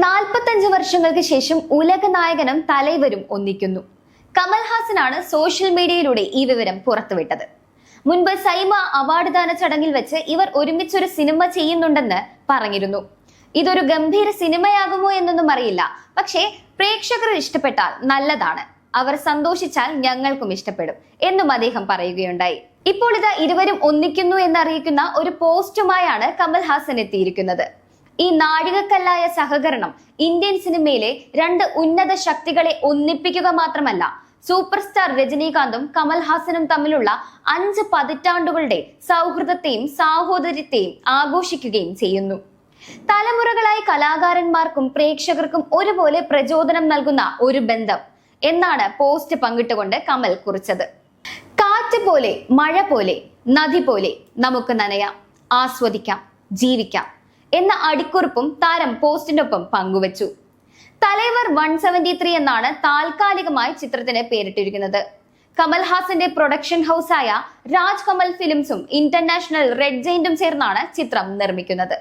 നാൽപ്പത്തഞ്ച് വർഷങ്ങൾക്ക് ശേഷം ഉലക നായകനും തലൈവരും ഒന്നിക്കുന്നു. കമൽഹാസനാണ് സോഷ്യൽ മീഡിയയിലൂടെ ഈ വിവരം പുറത്തുവിട്ടത്. മുൻപ് സൈമ അവാർഡ് ദാന ചടങ്ങിൽ വെച്ച് ഇവർ ഒരുമിച്ചൊരു സിനിമ ചെയ്യുന്നുണ്ടെന്ന് പറഞ്ഞിരുന്നു. ഇതൊരു ഗംഭീര സിനിമയാകുമോ എന്നൊന്നും അറിയില്ല. പക്ഷേ പ്രേക്ഷകർ ഇഷ്ടപ്പെട്ടാൽ നല്ലതാണ്. അവർ സന്തോഷിച്ചാൽ ഞങ്ങൾക്കും ഇഷ്ടപ്പെടും എന്നും അദ്ദേഹം പറയുകയുണ്ടായി. ഇപ്പോൾ ഇത് ഇരുവരും ഒന്നിക്കുന്നു എന്നറിയിക്കുന്ന ഒരു പോസ്റ്റുമായാണ് കമൽഹാസൻ എത്തിയിരിക്കുന്നത്. ഈ നാഴികക്കല്ലായ സഹകരണം ഇന്ത്യൻ സിനിമയിലെ രണ്ട് ഉന്നത ശക്തികളെ ഒന്നിപ്പിക്കുക മാത്രമല്ല സൂപ്പർ സ്റ്റാർ രജനീകാന്തും കമൽഹാസനും തമ്മിലുള്ള അഞ്ച് പതിറ്റാണ്ടുകളുടെ സൗഹൃദത്തെയും സാഹോദര്യത്തെയും ആഘോഷിക്കുകയും ചെയ്യുന്നു. തലമുറകളായി കലാകാരന്മാർക്കും പ്രേക്ഷകർക്കും ഒരുപോലെ പ്രചോദനം നൽകുന്ന ഒരു ബന്ധം എന്നാണ് പോസ്റ്റ് പങ്കിട്ടുകൊണ്ട് കമൽ കുറിച്ചത്. കാറ്റ് പോലെ മഴ പോലെ നദി പോലെ നമുക്ക് നനയാം ആസ്വദിക്കാം ജീവിക്കാം. എന്ന അടിക്കുറിപ്പും താരം പോസ്റ്റിനൊപ്പം പങ്കുവച്ചു. തലൈവർ വൺ സെവന്റി ത്രീ എന്നാണ് താൽക്കാലികമായി ചിത്രത്തിന് പേരിട്ടിരിക്കുന്നത്. കമൽഹാസന്റെ പ്രൊഡക്ഷൻ ഹൗസായ രാജ് കമൽ ഫിലിംസും ഇന്റർനാഷണൽ റെഡ് ജെയിന്റും ചേർന്നാണ് ചിത്രം നിർമ്മിക്കുന്നത്.